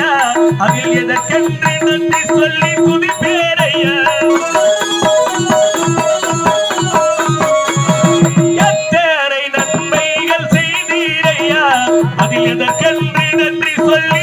ஐயா அதில் எதற்கென்று நன்றி சொல்லி துதிப்பேர் ஐயா. எத்தனை நன்மைகள் செய்தீரையா அதில் எதற்கென்று நன்றி சொல்லி